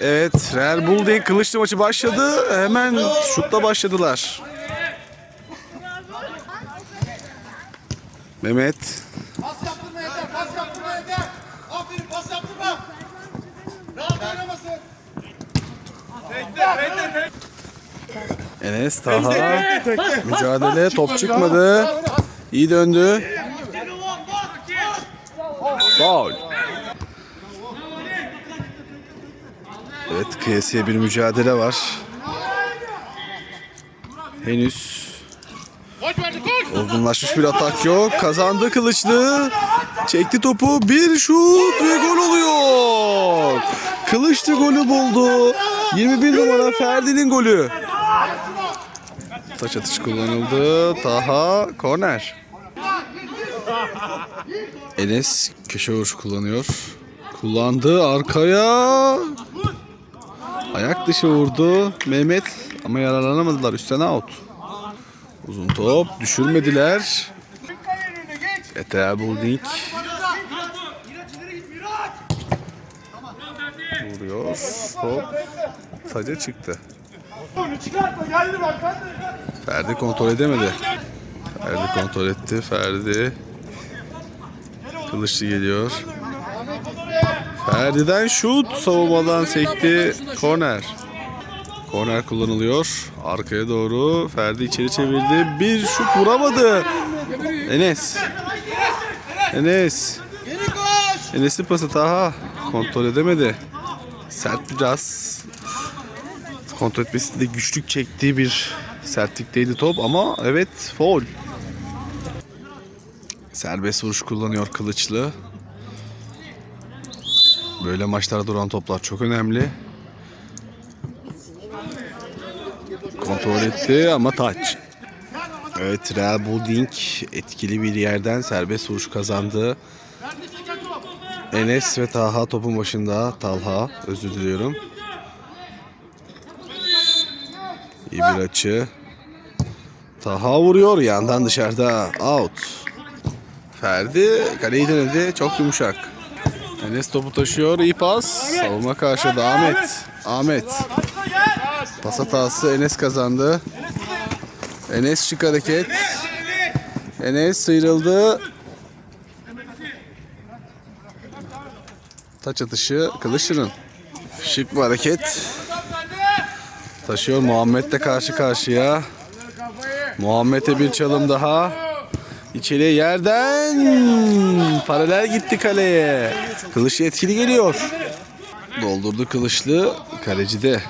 Evet, Real Bull kılıçlı maçı başladı. Hemen şutla başladılar. Mehmet, Pas yaptırma yeter, pas yaptırma yeter. Aferin pas yaptırma. Rahat oynamasın. Enes, Taha. Mücadele, top çıkmadı. İyi döndü. Foul. Evet, kıyasıya bir mücadele var. Henüz. Olgunlaşmış bir atak yok. Kazandı Kılıçlı. Çekti topu. Bir şut ve gol oluyor. Kılıçlı golü buldu. 21 numara Ferdi'nin golü. Taç atışı kullanıldı. Taha korner. Enes köşe vuruşu kullanıyor. Kullandı arkaya. Ayak dışı vurdu. Mehmet ama yararlanamadılar. Üstten out. Uzun top düşürmediler. Etea Bulding vuruyor. Top taca çıktı. Ferdi kontrol edemedi. Ferdi kontrol etti. Ferdi Kılıçlı geliyor. Ferdi'den şut savunmadan sekti. Korner. Korner kullanılıyor. Arkaya doğru Ferdi içeri çevirdi. Bir şut vuramadı. Enes. Enes. Enes'in pası Taha. Kontrol edemedi. Sert biraz. Kontrol etmesinde güçlük çektiği bir sertlikteydi top ama evet foul. Serbest vuruş kullanıyor Kılıçlı. Böyle maçlarda duran toplar çok önemli. Kontrol etti ama taç. Evet Real Bulding etkili bir yerden serbest vuruş kazandı. Enes ve Taha topun başında. Talha özür diliyorum. İyi bir açı. Taha vuruyor yandan dışarıda. Out. Ferdi kaleyi denedi. Çok yumuşak. Enes topu taşıyor. iyi pas. Savunma karşıda Ahmet. Ahmet. Pas hatası Enes kazandı. Enes şık hareket. Enes sıyrıldı. Taç atışı Kılıçlı'nın. Şık bir hareket. Taşıyor Muhammed de karşı karşıya. Muhammed'e bir çalım daha. İçeriye yerden paralel gitti kaleye. Kılıçlı etkili geliyor. Doldurdu Kılıçlı. Kaleci de.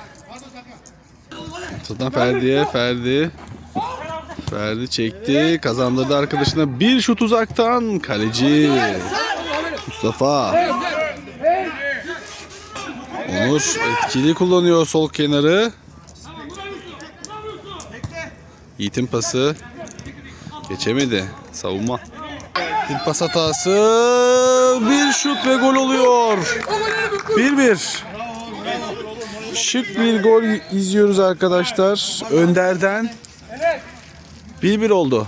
Tutan Ferdi'ye Ferdi. Ferdi çekti. Kazandırdı arkadaşına. Bir şut uzaktan. Kaleci. Mustafa. Onur etkili kullanıyor sol kenarı. Yiğit'in pası. Geçemedi. Savunma. Bir pas hatası. Bir şut ve gol oluyor. 1-1. Şık bir gol izliyoruz arkadaşlar. Önder'den. 1-1 oldu.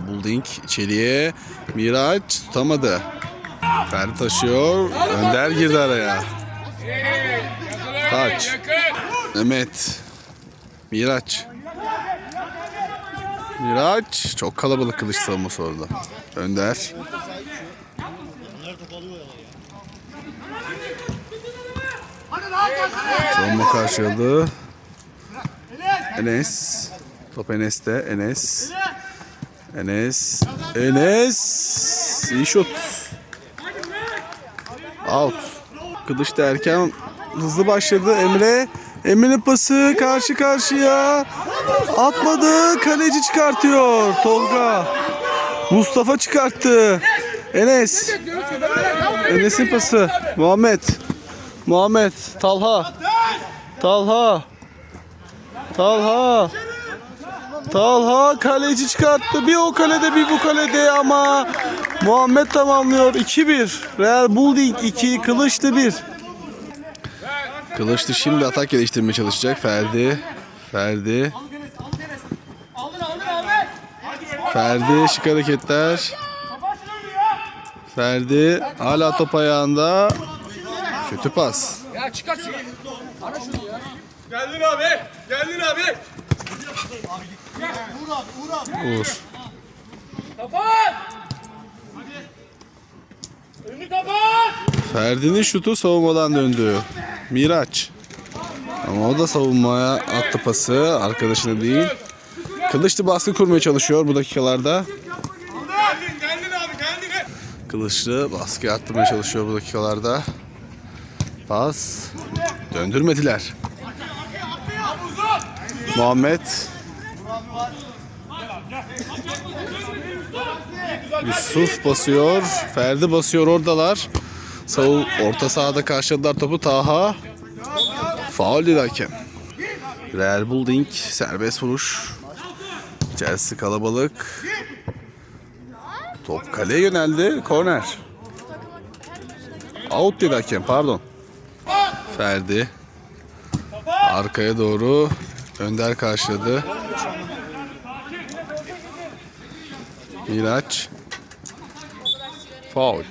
Bulding içeriye. Miraç tutamadı. Ferdi taşıyor. Önder girdi araya. Taç. Mehmet. Miraç. Miraç. Çok kalabalık kılıç savunması orada. Önder. Savunma karşılığı. Enes. Top Enes'te. Enes. Enes. Enes. İyi şut. Out. Kılıç da erken hızlı başladı. Emre. Emre'nin pası karşı karşıya. Atmadı. Kaleci çıkartıyor. Tolga. Mustafa çıkarttı. Enes. Enes'in pası. Muhammed. Muhammed. Talha. Talha. Talha. Talha kaleci çıkarttı. Bir o kalede bir bu kalede ama Muhammed tamamlıyor. 2-1. Real Bulding 2, Kılıçlı 1. Kılıçlı şimdi atak geliştirmeye çalışacak. Ferdi. Ferdi. Ferdi şık hareketler. Ferdi hala top ayağında. Kötü pas. Ya çıkarsın. Ara şunu ya. Geldin abi. Geldin abi. Uğur. Kapat. Önünü kapat. Ferdi'nin şutu savunmadan döndü. Miraç. Ama o da savunmaya attı pası. Arkadaşına değil. Kılıçlı baskı kurmaya çalışıyor bu dakikalarda. Kılıçlı baskı arttırmaya çalışıyor bu dakikalarda. Pas. Döndürmediler. Muhammed. Yusuf basıyor. Ferdi basıyor oradalar. Savun orta sahada karşıladılar topu Taha. Faul dedi hakem. Real Building serbest vuruş. İçerisi kalabalık. Top kaleye yöneldi. Korner. Out dedi hakem pardon. Ferdi. Arkaya doğru Önder karşıladı. Miraç. Faul.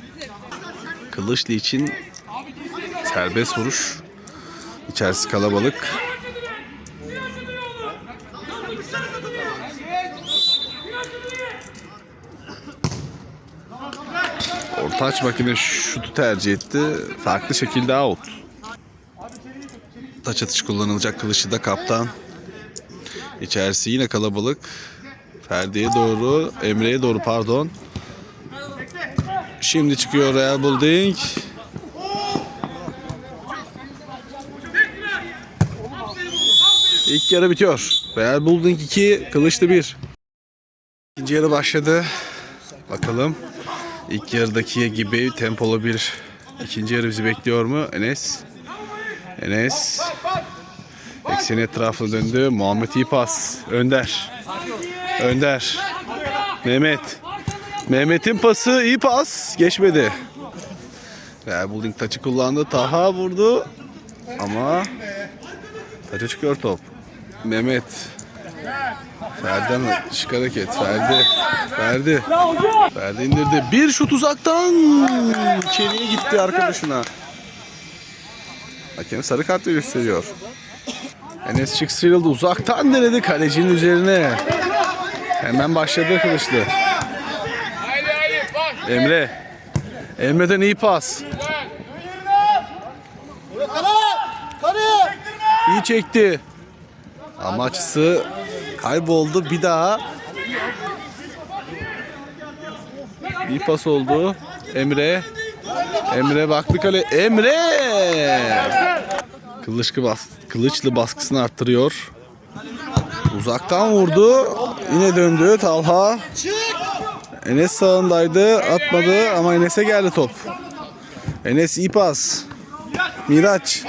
Kılıçlı için serbest vuruş. İçerisi kalabalık. Orta aç makine şutu tercih etti. Farklı şekilde out. Taç atış kullanılacak kılıçlı da kaptan. İçerisi yine kalabalık. Ferdi'ye doğru, Emre'ye doğru pardon. Şimdi çıkıyor Real Building. İlk yarı bitiyor. Real Building 2, Kılıçlı 1. İkinci yarı başladı. Bakalım İlk yarıdaki gibi tempolu bir ikinci yarı bizi bekliyor mu? Enes. Enes. Eksen etrafına döndü. Muhammed iyi pas. Önder. Önder. Mehmet. Mehmet'in pası iyi pas. Geçmedi. Real Building taçı kullandı. Taha vurdu. Ama taça çıkıyor top. Mehmet. Ferdi mi? Şık hareket. Ferdi. Ferdi. Ferdi indirdi. Bir şut uzaktan. İçeriye gitti arkadaşına. Hakem sarı kart gösteriyor. Enes çık sıyrıldı. Uzaktan denedi kalecinin üzerine. Hemen başladı kılıçlı. Emre. Emre'den iyi pas. İyi çekti. Ama kayboldu. Bir daha. İyi pas oldu. Emre. Emre baktı kale. Emre! Kılıçlı, bas kılıçlı baskısını arttırıyor. Uzaktan vurdu. Yine döndü Talha. Enes sağındaydı. Atmadı ama Enes'e geldi top. Enes iyi pas. Miraç.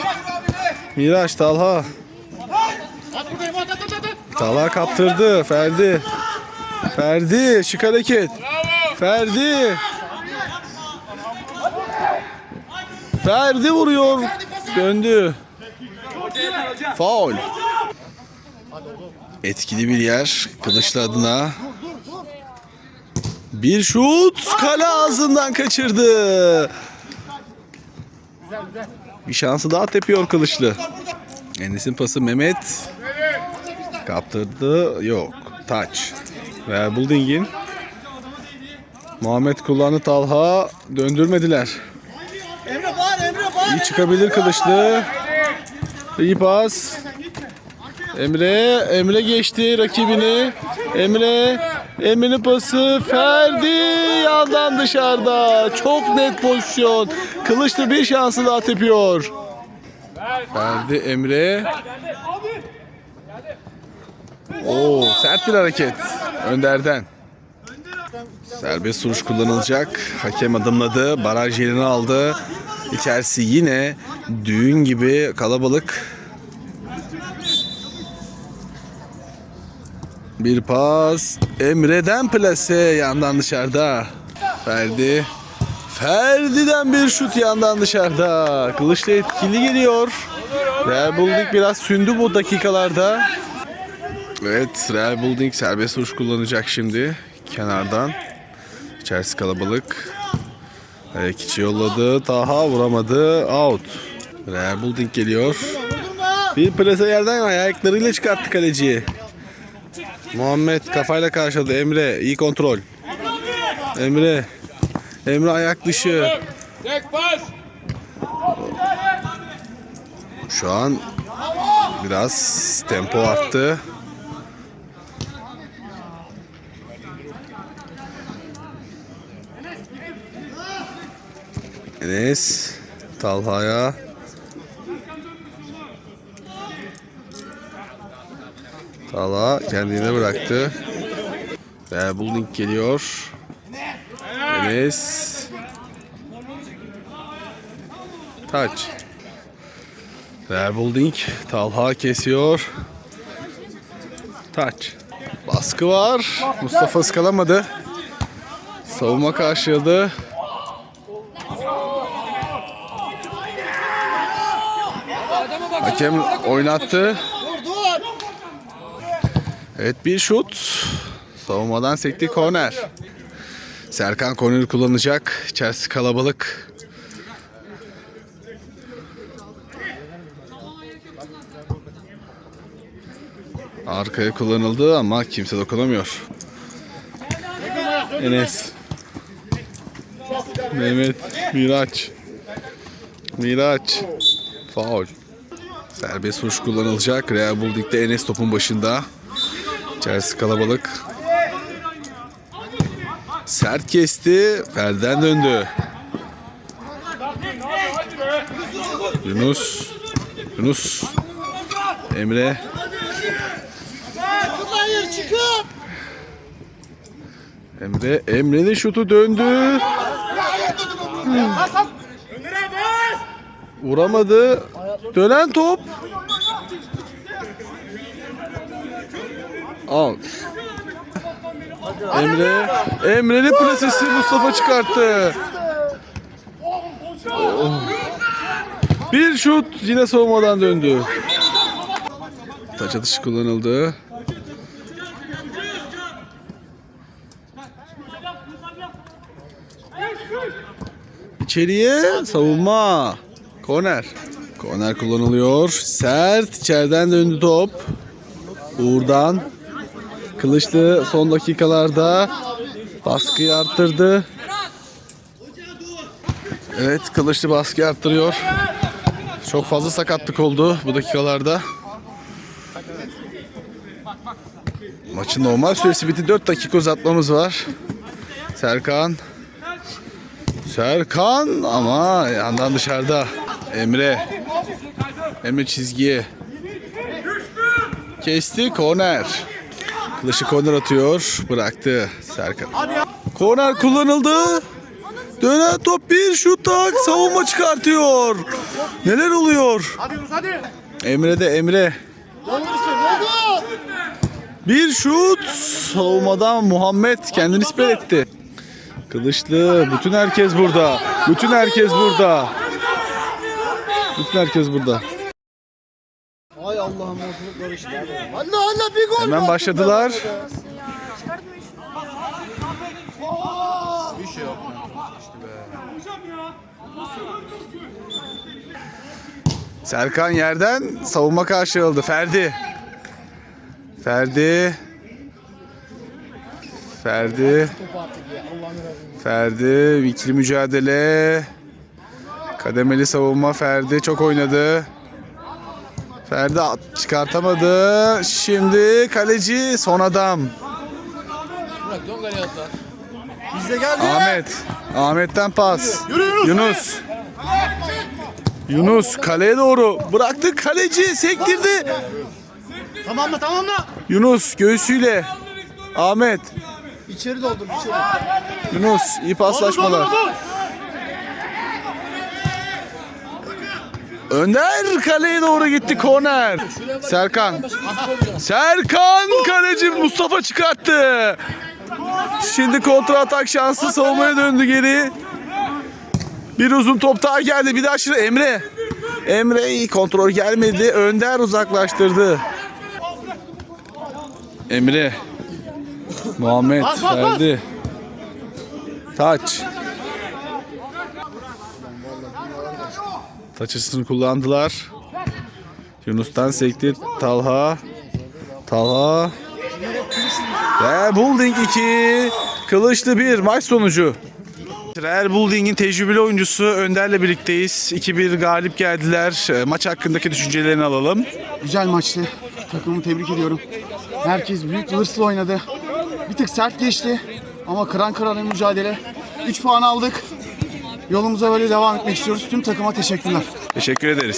Miraç Talha. Talha kaptırdı. Ferdi. Ferdi şık hareket. Ferdi. Ferdi vuruyor. Döndü. Faul. Etkili bir yer. Kılıçlı adına. Bir şut kale ağzından kaçırdı. Bir şansı daha tepiyor Kılıçlı. Enes'in pası Mehmet. Kaptırdı. Yok. Taç. Ve Bulding'in. Muhammed kullandı Talha. Döndürmediler. İyi çıkabilir Kılıçlı. İyi pas. Emre, Emre geçti rakibini. Emre, Emre'nin pası Ferdi yandan dışarıda. Çok net pozisyon. Kılıçlı bir şansı daha tepiyor. Ferdi, Emre. Oo, sert bir hareket. Önder'den. Serbest vuruş kullanılacak. Hakem adımladı. Baraj yerini aldı. İçerisi yine düğün gibi kalabalık. Bir pas. Emre'den plase yandan dışarıda. Ferdi. Ferdi'den bir şut yandan dışarıda. Kılıçlı etkili geliyor. Real Building biraz sündü bu dakikalarda. Evet Real Building serbest vuruş kullanacak şimdi. Kenardan. İçerisi kalabalık. Ayak içi yolladı. Taha vuramadı. Out. Real Bulding geliyor. Bir plase yerden ayaklarıyla çıkarttı kaleciyi. Muhammed kafayla karşıladı. Emre iyi kontrol. Emre. Emre ayak dışı. Şu an biraz tempo arttı. Enes Talha'ya Talha kendine bıraktı. Ve Bulding geliyor. Enes Taç. Verbulding Talha kesiyor. Taç. Baskı var. Mustafa ıskalamadı. Savunma karşıladı. Hakem oynattı. Evet bir şut. Savunmadan sekti korner. Serkan korneri kullanacak. İçerisi kalabalık. Arkaya kullanıldı ama kimse dokunamıyor. Enes. Mehmet. Miraç. Miraç. Faul. Serbest vuruş kullanılacak. Real Bulding'de Enes topun başında. İçerisi kalabalık. Sert kesti. Ferden döndü. Yunus. Yunus. Emre. Emre, Emre'nin şutu döndü. Vuramadı. Dönen top. Out. Emre, Emre'nin plasesi Mustafa çıkarttı. Bir şut yine savunmadan döndü. Taç atışı kullanıldı. İçeriye savunma. Korner. Korner kullanılıyor. Sert içeriden döndü top. Uğur'dan. Kılıçlı son dakikalarda baskıyı arttırdı. Evet Kılıçlı baskı arttırıyor. Çok fazla sakatlık oldu bu dakikalarda. Maçın normal süresi bitti. 4 dakika uzatmamız var. Serkan Serkan ama yandan dışarıda. Emre. Emre çizgiye. Kesti korner. Kılışı korner atıyor. Bıraktı Serkan. Korner kullanıldı. Dönen top bir şut tak savunma çıkartıyor. Neler oluyor? Emre de Emre. Bir şut savunmadan Muhammed kendini siper etti. Kılıçlı bütün herkes burada. Bütün herkes burada. Bütün herkes burada. Ay Allah'ım ortalık karıştı. Allah Allah bir gol. Hemen başladılar. Serkan yerden savunma karşıladı. Ferdi. Ferdi. Ferdi. Ferdi. ikili mücadele. Kademeli savunma Ferdi çok oynadı. Ferdi çıkartamadı. Şimdi kaleci son adam. Bizde geldi. Ahmet. Ahmet'ten pas. Yunus. Yunus kaleye doğru bıraktı kaleci sektirdi. Tamam mı tamam mı? Yunus göğsüyle. Ahmet. İçeri doldur içeri. Yunus iyi paslaşmalar. Önder kaleye doğru gitti korner. Serkan. Serkan kaleci Mustafa çıkarttı. Şimdi kontra atak şansı savunmaya döndü geri. Bir uzun top daha geldi. Bir daha şimdi Emre. Emre iyi kontrol gelmedi. Önder uzaklaştırdı. Emre. Muhammed verdi. Taç. Taçısını kullandılar. Yunus'tan sekti Talha. Talha. Ve Building 2. Kılıçlı 1. Maç sonucu. Real Building'in tecrübeli oyuncusu Önder'le birlikteyiz. 2-1 galip geldiler. E, Maç hakkındaki düşüncelerini alalım. Güzel maçtı. Takımımı tebrik ediyorum. Herkes büyük hırsla oynadı. Bir tık sert geçti ama kıran kırana mücadele. 3 puan aldık. Yolumuza böyle devam etmek istiyoruz. Tüm takıma teşekkürler. Teşekkür ederiz.